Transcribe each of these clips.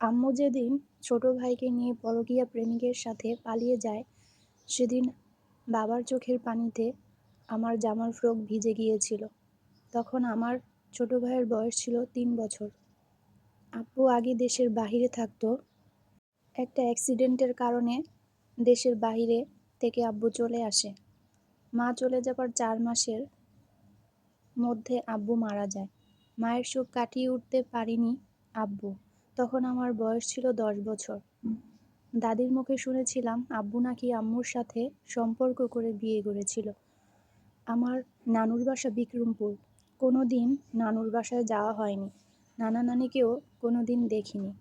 আম্মু যেদিন ছোট ভাইকে নিয়ে পরকীয়া প্রেমিকের সাথে পালিয়ে যায়, সেদিন বাবার চোখের পানিতে আমার জামার ফ্রক ভিজে গিয়েছিল। তখন আমার ছোট ভাইয়ের বয়স ছিল তিন বছর। আব্বু আগে দেশের বাহিরে থাকতো। একটা অ্যাক্সিডেন্টের কারণে দেশের বাইরে থেকে আব্বু চলে আসে। মা চলে যাবার চার মাসের মধ্যে আব্বু মারা যায়। মায়ের শোক কাটিয়ে উঠতে পারিনি আব্বু। তখন আমার বয়স ছিল দশ বছর। দাদির মুখে শুনেছিলাম আব্বু নাকি আম্মুর সাথে সম্পর্ক করে বিয়ে করেছিল। আমার নানুর বাসা বিক্রমপুর। কোনো দিন নানুর বাসায় যাওয়া হয়নি। নানা নানিকেও কোনো দিন দেখিনি।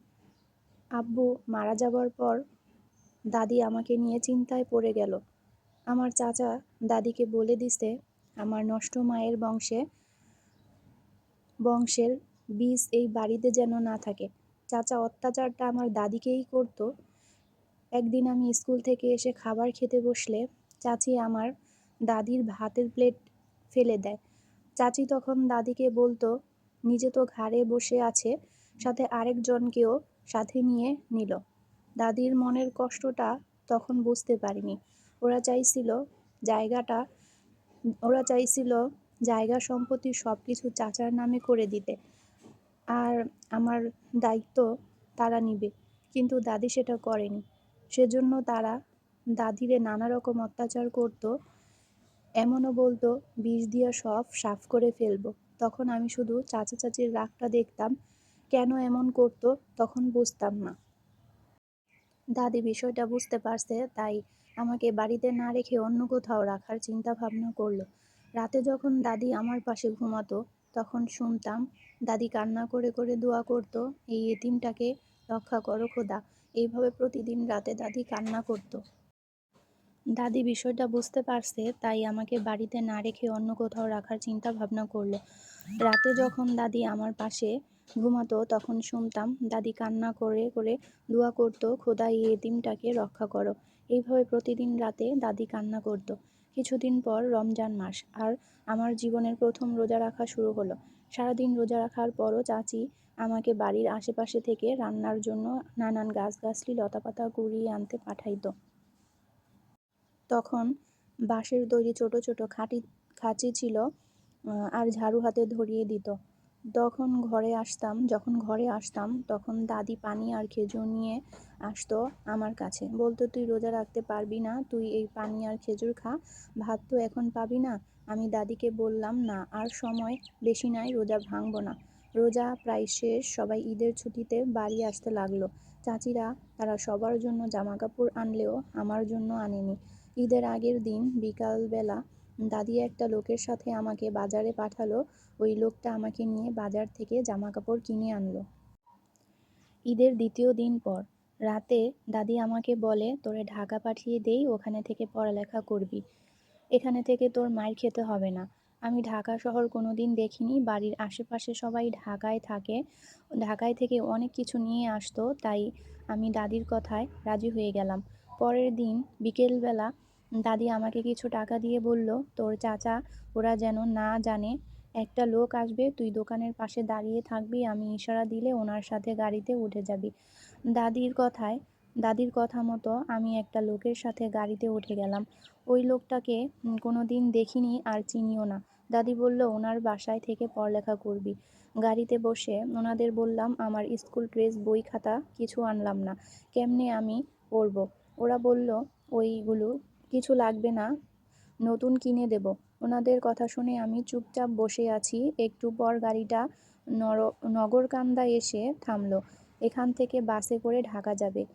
আব্বু মারা যাবার পর দাদি আমাকে নিয়ে চিন্তায় পড়ে গেল। আমার চাচা দাদিকে বলে দিছে, আমার নষ্ট মায়ের বংশে, বংশের বীজ এই বাড়িতে যেন না থাকে। চাচা অত্যাচারটা আমার দাদিকেই করতো। একদিন আমি স্কুল থেকে এসে খাবার খেতে বসলে চাচি আমার দাদির ভাতের প্লেট ফেলে দেয়। চাচি তখন দাদিকে বলতো, নিজে তো ঘাড়ে বসে আছে, সাথে আরেকজনকেও সাথে নিয়ে নিল। দাদির মনের কষ্টটা তখন বুঝতে পারিনি। ওরা চাইছিল জায়গাটা, ওরা চাইছিল জায়গা সম্পত্তি সব কিছু চাচার নামে করে দিতে। আর আমার দায়িত্ব তারা নিবে। কিন্তু দাদি সেটা করেনি। সেজন্য তারা দাদিরে নানা রকম অত্যাচার করত, এমনও বলতো, বিষ দিয়ে সব সাফ করে ফেলব। তখন আমি শুধু চাচা চাচির রাগটা দেখতাম, কেন এমন করতো তখন বুঝতাম না। দাদি বিষয়টা বুঝতে পারছে, তাই আমাকে বাড়িতে না রেখে অন্য কোথাও রাখার চিন্তা ভাবনা করল। রাতে যখন দাদি আমার পাশে ঘুমাতো, তখন শুনতাম দাদি কান্না করে করে দোয়া করতো, এই এতিমটাকে রক্ষা করো খোদা। এইভাবে প্রতিদিন রাতে দাদি কান্না করত। দাদি বিষয়টা বুঝতে পারছে, তাই আমাকে বাড়িতে না রেখে অন্য কোথাও রাখার চিন্তা ভাবনা করল। রাতে যখন দাদি আমার পাশে ঘুমাতো, তখন শুনতাম দাদি কান্না করে করে দোয়া করতো, খোদা, এই এতিমটাকে রক্ষা করো। এইভাবে প্রতিদিন রাতে দাদি কান্না করতো। কিছুদিন পর রমজান মাস, আর আমার জীবনের প্রথম রোজা রাখা শুরু হলো। সারাদিন রোজা রাখার পরও চাচি আমাকে বাড়ির আশেপাশে থেকে রান্নার জন্য নানান গাছগাছলি, লতাপাতা কুড়িয়ে আনতে পাঠাইত। তখন বাঁশের তৈরি ছোট ছোট খাঁটি খাঁচি ছিল আর ঝাড়ু হাতে ধরিয়ে দিত। তখন ঘরে আসতাম, যখন ঘরে আসতাম, তখন দাদি পানি আর খেজুর নিয়ে আসতো আমার কাছে। বলতো, তুই রোজা রাখতে পারবি না, তুই এই পানি আর খেজুর খা, ভাত তো এখন পাবি না আমি দাদিকে বললাম, না, আর সময় বেশি নাই, রোজা ভাঙবো না। রোজা প্রায় শেষ, সবাই ঈদের ছুটিতে বাড়ি আসতে লাগল। চাচিরা তারা সবার জন্য জামা কাপড় আনলেও আমার জন্য আনেনি। ঈদের আগের দিন বিকালবেলা দাদি একটা লোকের সাথে আমাকে বাজারে পাঠালো। ওই লোকটা আমাকে নিয়ে বাজার থেকে জামা কাপড় কিনে আনলো। ঈদের দ্বিতীয় দিন পর রাতে দাদি আমাকে বলে, তোরে ঢাকা পাঠিয়ে দেই, ওখানে থেকে পড়ালেখা করবি। এখানে থেকে তোর মায়ের খেতে হবে না। আমি ঢাকা শহর কোনো দিন দেখিনি, বাড়ির আশেপাশে সবাই ঢাকায় থাকে। ঢাকায় থেকে অনেক কিছু নিয়ে আসতো, তাই আমি দাদির কথায় রাজি হয়ে গেলাম। পরের দিন বিকেলবেলা দাদি আমাকে কিছু টাকা দিয়ে বলল, তোর চাচা, ওরা যেন না জানে, একটা লোক আসবে, তুই দোকানের পাশে দাঁড়িয়ে থাকবি, আমি ইশারা দিলে ওনার সাথে গাড়িতে উঠে যাবি। দাদির কথায়, দাদির কথা মতো আমি একটা লোকের সাথে গাড়িতে উঠে গেলাম। ওই লোকটাকে কোনো দিন দেখিনি আর চিনিও না। দাদি বলল, ওনার বাসায় থেকে পড়ালেখা করবি। গাড়িতে বসে ওনাদের বললাম, আমার স্কুল ড্রেস, বই খাতা, কিছু আনলাম না। কেমনে আমি পড়ব ওরা বলল, ওইগুলো কিছু লাগবে না, নতুন কিনে দেব। ওনাদের কথা শুনে আমি চুপচাপ বসে আছি। একটু পর গাড়িটা নর, নগরকান্দা এসে থামলো। এখান থেকে বাসে করে ঢাকা যাবে।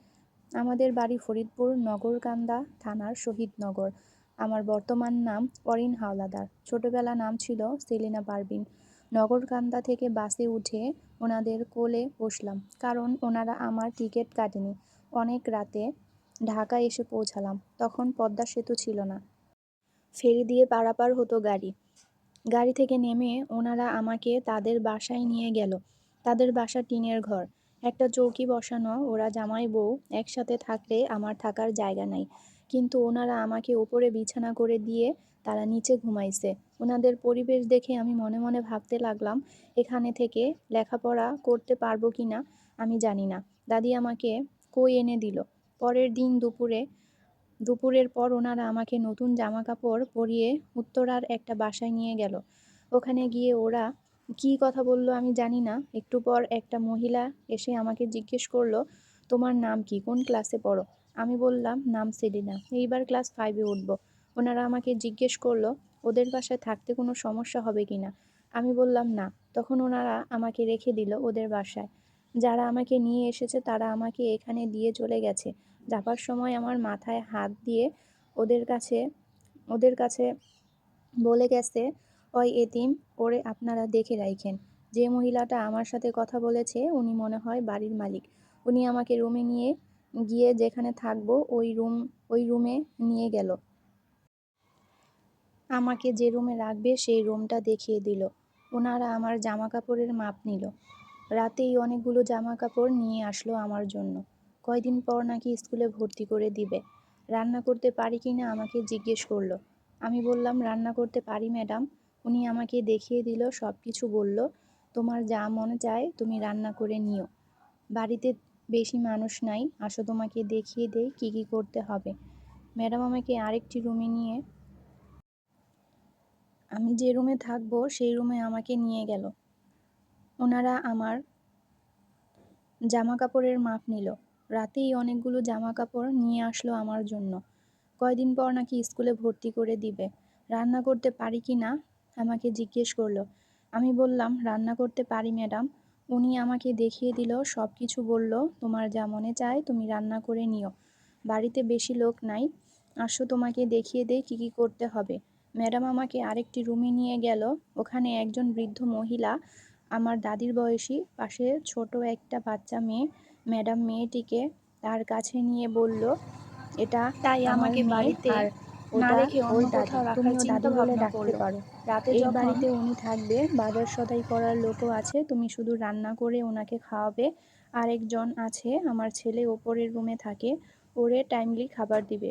আমাদের বাড়ি ফরিদপুর নগরকান্দা থানার শহীদনগর। আমার বর্তমান নাম অরিন হাওলাদার। ছোটবেলা নাম ছিল সেলিনা পারবিন। নগরকান্দা থেকে বাসে উঠে ওনাদের কোলে বসলাম, কারণ ওনারা আমার টিকিট কাটেনি। অনেক রাতে ঢাকা এসে পৌঁছালাম, তখন পদ্মা সেতু ছিল না। ফেরি দিয়ে পারাপার হতো গাড়ি। গাড়ি থেকে নেমে ওনারা আমাকে তাদের বাসায় নিয়ে গেল। তাদের বাসা টিনের ঘর। একটা চৌকি বসানো, ওরা জামাই বউ, একসাথে থাকলে আমার থাকার জায়গা নাই। কিন্তু ওনারা আমাকে ওপরে বিছানা করে দিয়ে তারা নিচে ঘুমাইছে। ওনাদের পরিবেশ দেখে আমি মনে মনে ভাবতে লাগলাম, এখানে থেকে লেখাপড়া করতে পারব কি না, আমি জানি না। দাদি আমাকে কই এনে দিল? পরের দিন দুপুরে, দুপুরের পর ওনারা আমাকে নতুন জামা কাপড় পরিয়ে উত্তরার একটা বাসায় নিয়ে গেল। ওখানে গিয়ে ওরা কি কথা বলল আমি জানি না। একটু পর একটা মহিলা এসে আমাকে জিজ্ঞেস করল, তোমার নাম কি? কোন ক্লাসে পড়ো? আমি বললাম, নাম সেলিনা। এইবার ক্লাস ফাইভে উঠব। ওনারা আমাকে জিজ্ঞেস করল, ওদের বাসায় থাকতে কোনো সমস্যা হবে কি না? আমি বললাম, না। তখন ওনারা আমাকে রেখে দিল ওদের বাসায়। যারা আমাকে নিয়ে এসেছে তারা আমাকে এখানে দিয়ে চলে গেছে। যাবার সময় আমার মাথায় হাত দিয়ে ওদের কাছে ওদের কাছে বলে গেছে ওই এতিম ওরে আপনারা দেখে রাইখেন। যে মহিলাটা আমার সাথে কথা বলেছে, উনি মনে হয় বাড়ির মালিক। উনি আমাকে রুমে নিয়ে গিয়ে যেখানে থাকব, ওই রুম, ওই রুমে নিয়ে গেল। আমাকে যে রুমে রাখবে, সেই রুমটা দেখিয়ে দিল। ওনারা আমার জামা কাপড়ের মাপ নিল। রাতেই অনেকগুলো জামা কাপড় নিয়ে আসলো আমার জন্য। কয়দিন পর নাকি স্কুলে ভর্তি করে দিবে। রান্না করতে পারি কি না আমাকে জিজ্ঞেস করল। আমি বললাম, রান্না করতে পারি, ম্যাডাম। উনি আমাকে দেখিয়ে দিল সব কিছু বলল, তোমার যা মনে চায় তুমি রান্না করে নিও। বাড়িতে বেশি মানুষ নাই, আসো তোমাকে দেখিয়ে দেই কি কি করতে হবে ম্যাডাম আমাকে আরেকটি রুমে নিয়ে, আমি যে রুমে থাকব সেই রুমে আমাকে নিয়ে গেল। ওনারা আমার জামা কাপড়ের মাপ নিল। রাতেই অনেকগুলো জামা কাপড় নিয়ে আসলো আমার জন্য। কয়দিন পর নাকি স্কুলে ভর্তি করে দিবে। রান্না করতে পারি কি না আমাকে জিজ্ঞেস করল। আমি বললাম রান্না করতে পারি ম্যাডাম। উনি আমাকে দেখিয়ে দিল সব কিছু বলল তোমার যা মনে চায় তুমি রান্না করে নিও। বাড়িতে বেশি লোক নাই। আসো তোমাকে দেখিয়ে দেই কী কী করতে হবে। ম্যাডাম আমাকে আরেকটি রুমে নিয়ে গেল। ওখানে একজন বৃদ্ধ মহিলা আমার দাদির বয়সী পাশে ছোট একটা বাচ্চা মেয়ে ম্যাডাম মেয়েটিকে তার কাছে নিয়ে বলল এটা তাই আমাকে বাড়িতে না রেখে অন্য কোথাও রাখার তুমিও চিন্তা ভাবনা করল। পারো। রাতে এই যখন বাড়িতে উনি থাকবে বাজার সদাই করার লোকও আছে তুমি শুধু রান্না করে ওনাকে খাওয়াবে। আরেকজন আছে আমার ছেলে ওপরের রুমে থাকে ওরে টাইমলি খাবার দিবে।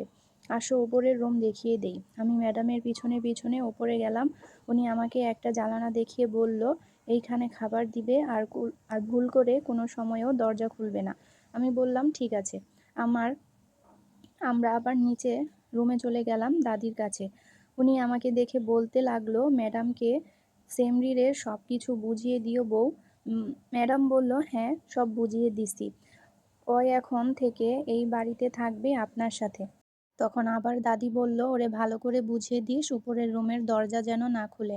আসো ওপরের রুম দেখিয়ে দেই। আমি ম্যাডামের পিছনে পিছনে ওপরে গেলাম উনি আমাকে একটা জানালা দেখিয়ে বলল এইখানে খাবার দিবে আর আর ভুল করে কোনো সময়ও দরজা খুলবে না। আমি বললাম ঠিক আছে। আমার আমরা আবার নিচে রুমে চলে গেলাম দাদির কাছে। উনি আমাকে দেখে বলতে লাগল, ম্যাডামকে সেমরিরের সব কিছু বুঝিয়ে দিও বউ। ম্যাডাম বলল হ্যাঁ সব বুঝিয়ে দিছি। ওই এখন থেকে এই বাড়িতে থাকবে আপনার সাথে। তখন আবার দাদি বলল, ওরে ভালো করে বুঝিয়ে দিস, উপরের রুমের দরজা যেন না খুলে।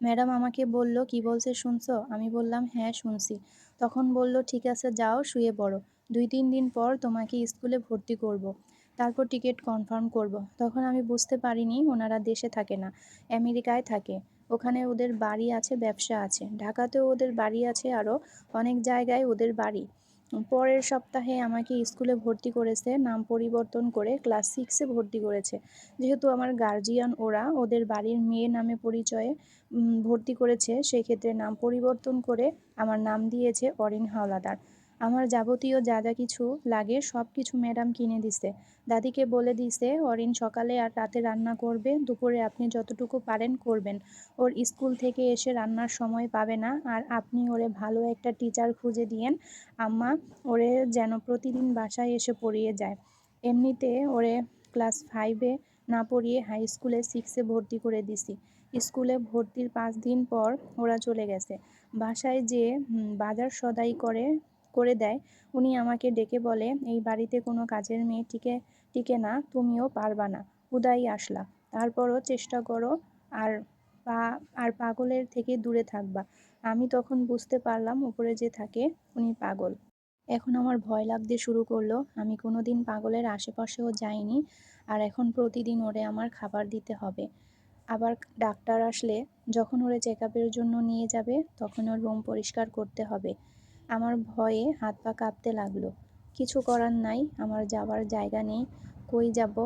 ম্যাডাম আমাকে বলল, কি বলছে শুনছো? আমি বললাম হ্যাঁ শুনছি। তখন বলল, ঠিক আছে, যাও, শুয়ে পড়ো। দুই তিন দিন পর তোমাকে স্কুলে ভর্তি করব। তারপর টিকিট কনফার্ম করব। তখন আমি বুঝতে পারিনি ওনারা দেশে থাকে না, আমেরিকায় থাকে। ওখানে ওদের বাড়ি আছে, ব্যবসা আছে। ঢাকাতেও ওদের বাড়ি আছে আরও অনেক জায়গায় ওদের বাড়ি। পরের সপ্তাহে আমাকে স্কুলে ভর্তি করেছে, নাম পরিবর্তন করে ক্লাস সিক্সে ভর্তি করেছে। যেহেতু আমার গার্জিয়ান ওরা, ওদের বাড়ির মেয়ে নামে পরিচয়ে ভর্তি করেছে, সেক্ষেত্রে নাম পরিবর্তন করে আমার নাম দিয়েছে অরিন হাওলাদার। আমার যাবতীয় যা যা কিছু লাগে সব কিছু ম্যাডাম কিনে দিছে। দাদিকে বলে দিছে অরিন সকালে আর রাতে রান্না করবে, দুপুরে আপনি যতটুকু পারেন করবেন। ওর স্কুল থেকে এসে রান্নার সময় পাবে না। আর আপনি ওরে ভালো একটা টিচার খুঁজে দিয়েন। আম্মা ওরে যেন প্রতিদিন বাসায় এসে পড়িয়ে যায়। এমনিতে ওরে ক্লাস ফাইভে না পড়িয়ে হাই স্কুলে সিক্সে ভর্তি করে দিছি। স্কুলে ভর্তির পাঁচ দিন পর ওরা চলে গেছে। বাসায় যে বাজার সদাই করে করে দেয়, উনি আমাকে ডেকে বলে, এই বাড়িতে কোনো কাজের মেয়ে টিকে টিকে না, তুমিও পারবা না। উদাই আসলা। তারপরও চেষ্টা করো আর পা, আর পাগলের থেকে দূরে থাকবা। আমি তখন বুঝতে পারলাম উপরে যে থাকে, উনি পাগল। এখন আমার ভয় লাগতে শুরু করল। আমি কোনোদিন পাগলের আশেপাশেও যাইনি আর এখন প্রতিদিন ওরে আমার খাবার দিতে হবে। আবার ডাক্তার আসলে যখন ওরে চেক আপের জন্য নিয়ে যাবে, তখন ওর রুম পরিষ্কার করতে হবে। আমার ভয়ে হাত পা কাঁপতে লাগল। কিছু করার নাই, আমার যাওয়ার জায়গা নেই, কই যাব?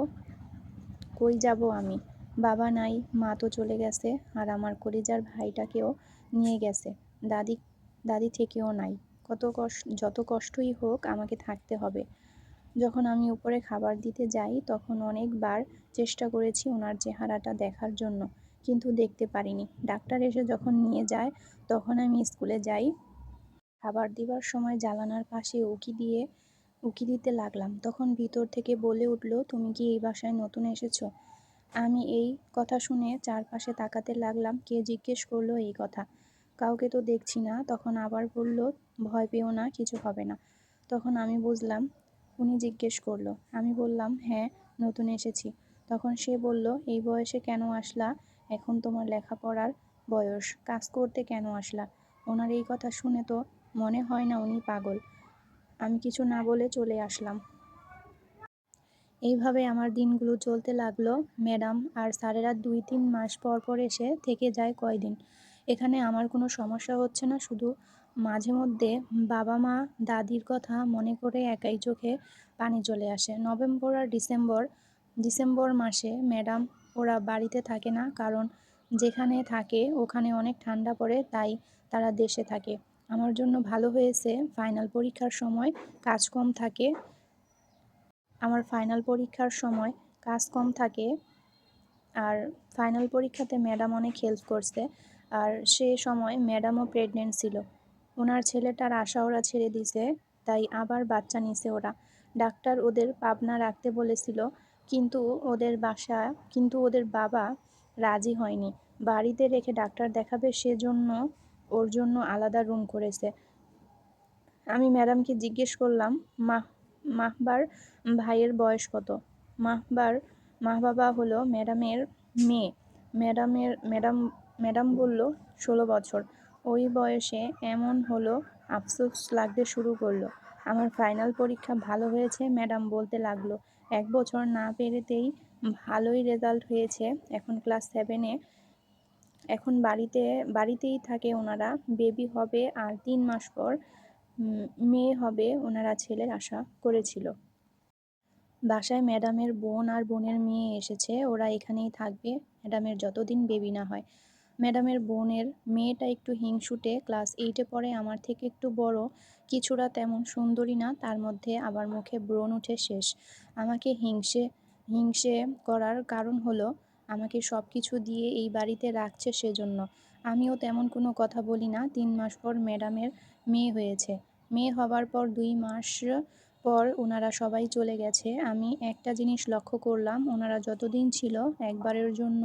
কই যাব আমি? বাবা নাই, মা তো চলে গেছে, আর আমার কলিজার ভাইটাকেও নিয়ে গেছে, দাদি দাদি থেকেও নাই। কত কষ্ট যত কষ্টই হোক আমাকে থাকতে হবে। যখন আমি উপরে খাবার দিতে যাই, তখন অনেকবার চেষ্টা করেছি ওনার চেহারাটা দেখার জন্য, কিন্তু দেখতে পারিনি। ডাক্তার এসে যখন নিয়ে যায়, তখন আমি স্কুলে যাই। খাবার দিবার সময় জানালার পাশে উঁকি দিয়ে উঁকি দিতে লাগলাম। তখন ভিতর থেকে বলে উঠল, তুমি কি এই বাসায় নতুন এসেছ? আমি এই কথা শুনে চারপাশে তাকাতে লাগলাম। কে জিজ্ঞেস করল এই কথা? কাউকে তো দেখছি না। তখন আবার বলল, ভয় পেও না, কিছু হবে না। তখন আমি বুঝলাম, উনি জিজ্ঞেস করল। আমি বললাম হ্যাঁ নতুন এসেছি। তখন সে বলল, এই বয়সে কেন আসলা? এখন তোমার লেখাপড়ার বয়স। কাজ করতে কেন আসলা? ওনার এই কথা শুনে তো মনে হয় না উনি পাগল। আমি কিছু না বলে চলে আসলাম। এইভাবে আমার দিনগুলো চলতে লাগল, ম্যাডাম। আর স্যারেরা দুই তিন মাস পর পর এসে থেকে যায় কয়দিন। এখানে আমার কোনো সমস্যা হচ্ছে না, শুধু মাঝে মধ্যে বাবা মা, দাদির কথা মনে করে একাই চোখে পানি চলে আসে। নভেম্বর আর ডিসেম্বর ডিসেম্বর মাসে ম্যাডাম, ওরা বাড়িতে থাকে না, কারণ যেখানে থাকে ওখানে অনেক ঠান্ডা পড়ে, তাই তারা দেশে থাকে। আমার জন্য ভালো হয়েছে। ফাইনাল পরীক্ষার সময় কাজ কম থাকে। আমার ফাইনাল পরীক্ষার সময় কাজ কম থাকে। আর ফাইনাল পরীক্ষাতে ম্যাডাম অনেক হেল্প করছে। আর সে সময় ম্যাডামও প্রেগনেন্ট ছিল। ওনার ছেলেটার আশা ওরা ছেড়ে দিছে তাই আবার বাচ্চা নিছে ওরা। ডাক্তার ওদের পাবনা রাখতে বলেছিল, কিন্তু ওদের বাসা, কিন্তু ওদের বাবা রাজি হয়নি। বাড়িতে রেখে ডাক্তার দেখাবে সেজন্য ওর জন্য আলাদা রুম করেছে। আমি ম্যাডামকে জিজ্ঞেস করলাম, মাহ, মাহবার ভাইয়ের বয়স কত? মাহবার, মাহবাবা হলো ম্যাডামের মেয়ে। ম্যাডামের ম্যাডাম ম্যাডাম বলল, ষোলো বছর। ওই বয়সে এমন হলো, আফসোস লাগতে শুরু করল। আমার ফাইনাল পরীক্ষা ভালো হয়েছে ম্যাডাম বলতে লাগল। এক বছর না পেরেতেই ভালোই রেজাল্ট হয়েছে। এখন ক্লাস সেভেনে এখন বাড়িতে, বাড়িতেই থাকে ওনারা। বেবি হবে আর তিন মাস পর মেয়ে হবে ওনারা ছেলের আশা করেছিল। বাসায় ম্যাডামের বোন আর বোনের মেয়ে এসেছে, ওরা এখানেই থাকবে। ম্যাডামের যতদিন বেবি না হয়। ম্যাডামের বোনের মেয়েটা একটু হিংসুটে, ক্লাস এইটে পড়ে, আমার থেকে একটু বড়। কিছুটা তেমন সুন্দরী না, তার মধ্যে আবার মুখে ব্রণ উঠে শেষ। আমাকে হিংসে হিংসে করার কারণ হলো আমাকে সব কিছু দিয়ে এই বাড়িতে রাখছে সেজন্য। আমিও তেমন কোনো কথা বলি না। তিন মাস পর ম্যাডামের মেয়ে হয়েছে। মেয়ে হবার পর দুই মাস পর ওনারা সবাই চলে গেছে। আমি একটা জিনিস লক্ষ্য করলাম, ওনারা যতদিন ছিল একবারের জন্য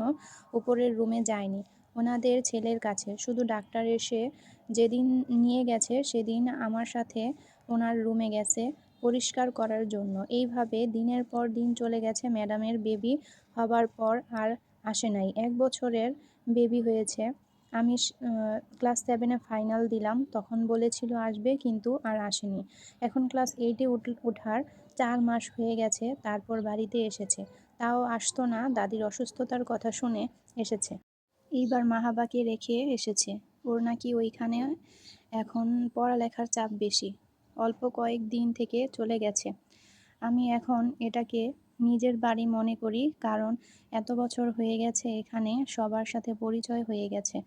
উপরের রুমে যায়নি। ওনাদের ছেলের কাছে। শুধু ডাক্তার এসে যেদিন নিয়ে গেছে সেদিন আমার সাথে ওনার রুমে গেছে পরিষ্কার করার জন্য। এইভাবে দিনের পর দিন চলে গেছে ম্যাডামের বেবি হবার পর আর আসে নাই। এক বছরের বেবি হয়েছে। আমি ক্লাস সেভেনে ফাইনাল দিলাম। তখন বলেছিল আসবে কিন্তু আর আসেনি। এখন ক্লাস এইটে ওঠার চার মাস হয়ে গেছে। তারপর বাড়িতে এসেছে। তাও আসতো না। দাদির অসুস্থতার কথা শুনে এসেছে। এইবার মাহাবাকে রেখে এসেছে। ওর নাকি ওইখানে এখন পড়ালেখার চাপ বেশি। অল্প কয়েক দিন থেকে চলে গেছে। আমি এখন এটাকে নিজের বাড়ি মনে করি, কারণ এত বছর হয়ে গেছে এখানে সবার সাথে পরিচয় হয়ে গেছে।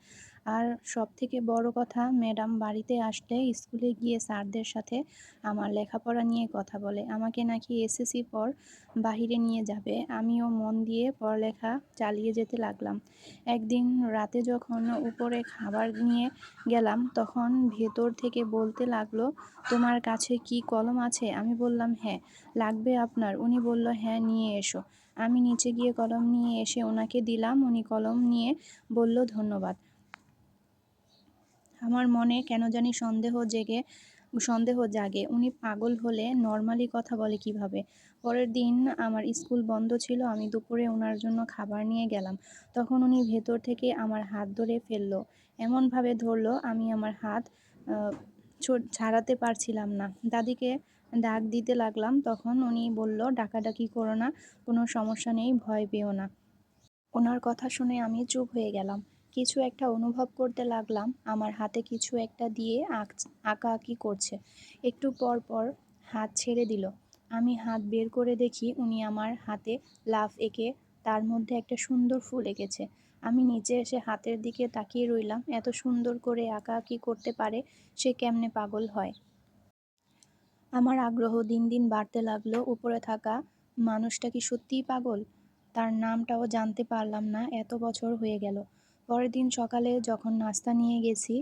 আর সব থেকে বড় কথা, ম্যাডাম বাড়িতে আসলে স্কুলে গিয়ে স্যারদের সাথে আমার লেখাপড়া নিয়ে কথা বলে। আমাকে নাকি এসএসসি পর বাহিরে নিয়ে যাবে। আমিও মন দিয়ে পড়ালেখা চালিয়ে যেতে লাগলাম। একদিন রাতে যখন উপরে খাবার নিয়ে গেলাম, তখন ভেতর থেকে বলতে লাগল, তোমার কাছে কি কলম আছে? আমি বললাম হ্যাঁ লাগবে আপনার। উনি বলল হ্যাঁ নিয়ে এসো। আমি নিচে গিয়ে কলম নিয়ে এসে ওনাকে দিলাম। উনি কলম নিয়ে বলল, ধন্যবাদ। আমার মনে কেন জানি সন্দেহ জেগে, সন্দেহ জাগে। উনি পাগল হলে নর্মালি কথা বলে কীভাবে? পরের দিন আমার স্কুল বন্ধ ছিল, আমি দুপুরে ওনার জন্য খাবার নিয়ে গেলাম। তখন উনি ভেতর থেকে আমার হাত ধরে ফেলল। এমনভাবে ধরলো আমি আমার হাত ছাড়াতে পারছিলাম না। দাদিকে ডাক দিতে লাগলাম, তখন উনি বলল, ডাকাডাকি করো না, কোনো সমস্যা নেই, ভয় পেও না। ওনার কথা শুনে আমি চুপ হয়ে গেলাম। কিছু একটা অনুভব করতে লাগলাম। আমার হাতে কিছু একটা দিয়ে আঁক আঁকা আঁকি করছে। একটু পর পর হাত ছেড়ে দিল। আমি হাত বের করে দেখি উনি আমার হাতে লাফ এঁকে তার মধ্যে একটা সুন্দর ফুল এঁকেছে। আমি নিচে এসে হাতের দিকে তাকিয়ে রইলাম, এত সুন্দর করে আঁকা আঁকি করতে পারে সে কেমনে পাগল হয়? আমার আগ্রহ দিন দিন বাড়তে লাগল, উপরে থাকা মানুষটা কি সত্যিই পাগল? তার নামটাও জানতে পারলাম না, এত বছর হয়ে গেল। পরের দিন সকালে যখন নাস্তা নিয়ে গেছি,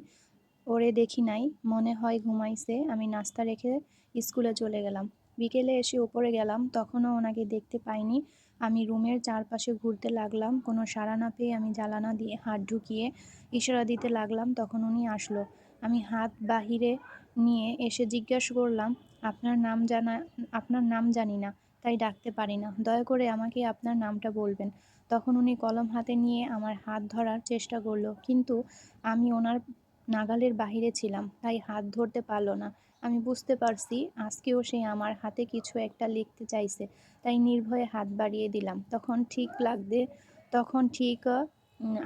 ওরে দেখি নাই, মনে হয় ঘুমাইছে, আমি নাস্তা রেখে স্কুলে চলে গেলাম। বিকেলে এসে উপরে গেলাম, তখনও ওনাকে দেখতে পাইনি। আমি রুমের চারপাশে ঘুরতে লাগলাম, কোনো সাড়া না পেয়ে আমি জ্বালানা দিয়ে হাত ঢুকিয়ে ইশারা দিতে লাগলাম, তখন উনি আসলো। আমি হাত বাহিরে নিয়ে এসে জিজ্ঞাসা করলাম, আপনার নাম জানা, আপনার নাম জানি না, তাই ডাকতে পারি না। দয়া করে আমাকে আপনার নামটা বলবেন। তখন উনি কলম হাতে নিয়ে আমার হাত ধরার চেষ্টা করল। কিন্তু আমি ওনার নাগালের বাহিরে ছিলাম, তাই হাত ধরতে পারল না। আমি বুঝতে পারছি আজকেও সে আমার হাতে কিছু একটা লিখতে চাইছে, তাই নির্ভয়ে হাত বাড়িয়ে দিলাম। তখন ঠিক লাগতে, তখন ঠিক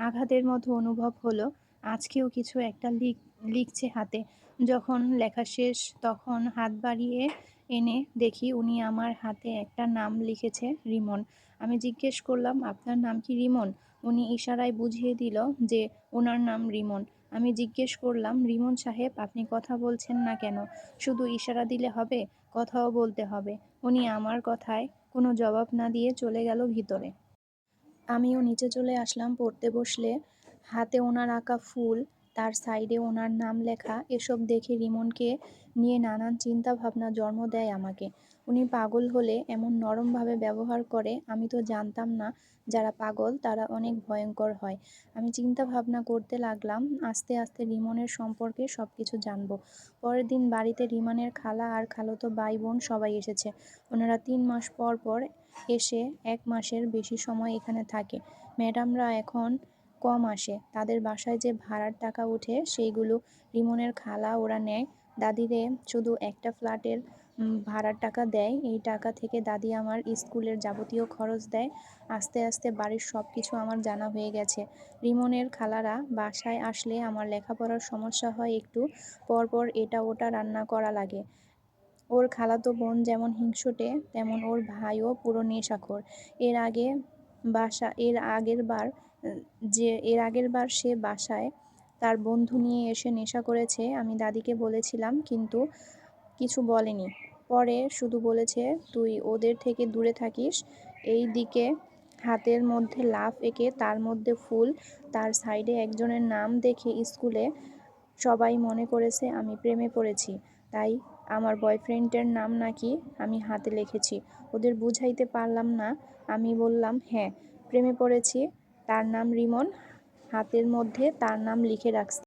আঘাতের মতো অনুভব হলো, আজকেও কিছু একটা লিখ, লিখছে হাতে। যখন লেখা শেষ, তখন হাত বাড়িয়ে এনে দেখি উনি আমার হাতে একটা নাম লিখেছে, রিমন। আমি জিজ্ঞেস করলাম, আপনার নাম কি রিমন? উনি ইশারায় বুঝিয়ে দিল যে ওনার নাম রিমন। আমি জিজ্ঞেস করলাম, রিমন সাহেব, আপনি কথা বলছেন না কেন? শুধু ইশারা দিলে হবে, কথাও বলতে হবে। উনি আমার কথায় কোনো জবাব না দিয়ে চলে গেল ভিতরে। আমিও নিচে চলে আসলাম, পড়তে বসলে হাতে ওনার আঁকা ফুল তার সাইডে ওনার নাম লেখা, এসব দেখে রিমনকে নিয়ে নানান চিন্তা ভাবনা জন্ম দেয় আমাকে। উনি পাগল হলে এমন নরমভাবে ব্যবহার করে, আমি তো জানতাম না যারা পাগল তারা অনেক ভয়ঙ্কর হয়। আমি চিন্তা ভাবনা করতে লাগলাম, আস্তে আস্তে রিমনের সম্পর্কে সব কিছু জানব। পরের দিন বাড়িতে রিমানের খালা আর খালাতো ভাই বোন সবাই এসেছে। ওনারা তিন মাস পর পর এসে এক মাসের বেশি সময় এখানে থাকে। ম্যাডামরা এখন কম আসে। তাদের বাসায় যে ভাড়ার টাকা ওঠে, সেইগুলো রিমনের খালা ওরা নেয়। দাদিরে শুধু একটা ফ্ল্যাটের ভাড়ার টাকা দেয়। এই টাকা থেকে দাদি আমার স্কুলের যাবতীয় খরচ দেয়। আস্তে আস্তে বাড়ির সব কিছু আমার জানা হয়ে গেছে। রিমনের খালারা বাসায় আসলে আমার লেখাপড়ার সমস্যা হয় একটু। পরপর এটা ওটা রান্না করা লাগে। ওর খালাতো বোন যেমন হিংসুটে, তেমন ওর ভাইও পুরো নেশাখোর। এর আগে বাসা, এর আগের বার যে এর আগের বার সে বাসায় তার বন্ধু নিয়ে এসে নেশা করেছে, আমি দাদিকে বলেছিলাম, কিন্তু কিছু বলেনি। পরে শুধু বলেছে, তুই ওদের থেকে দূরে থাকিস, এই দিকে হাতের মধ্যে লাফ এঁকে তার মধ্যে ফুল, তার সাইডে একজনের নাম দেখে স্কুলে সবাই মনে করেছে আমি প্রেমে পড়েছি। তাই আমার বয়ফ্রেন্ডের নাম নাকি আমি হাতে লিখেছি। ওদের বুঝাইতে পারলাম না, আমি বললাম হ্যাঁ প্রেমে পড়েছি। তার নাম রিমন। হাতের মধ্যে তার নাম লিখে রাখছি।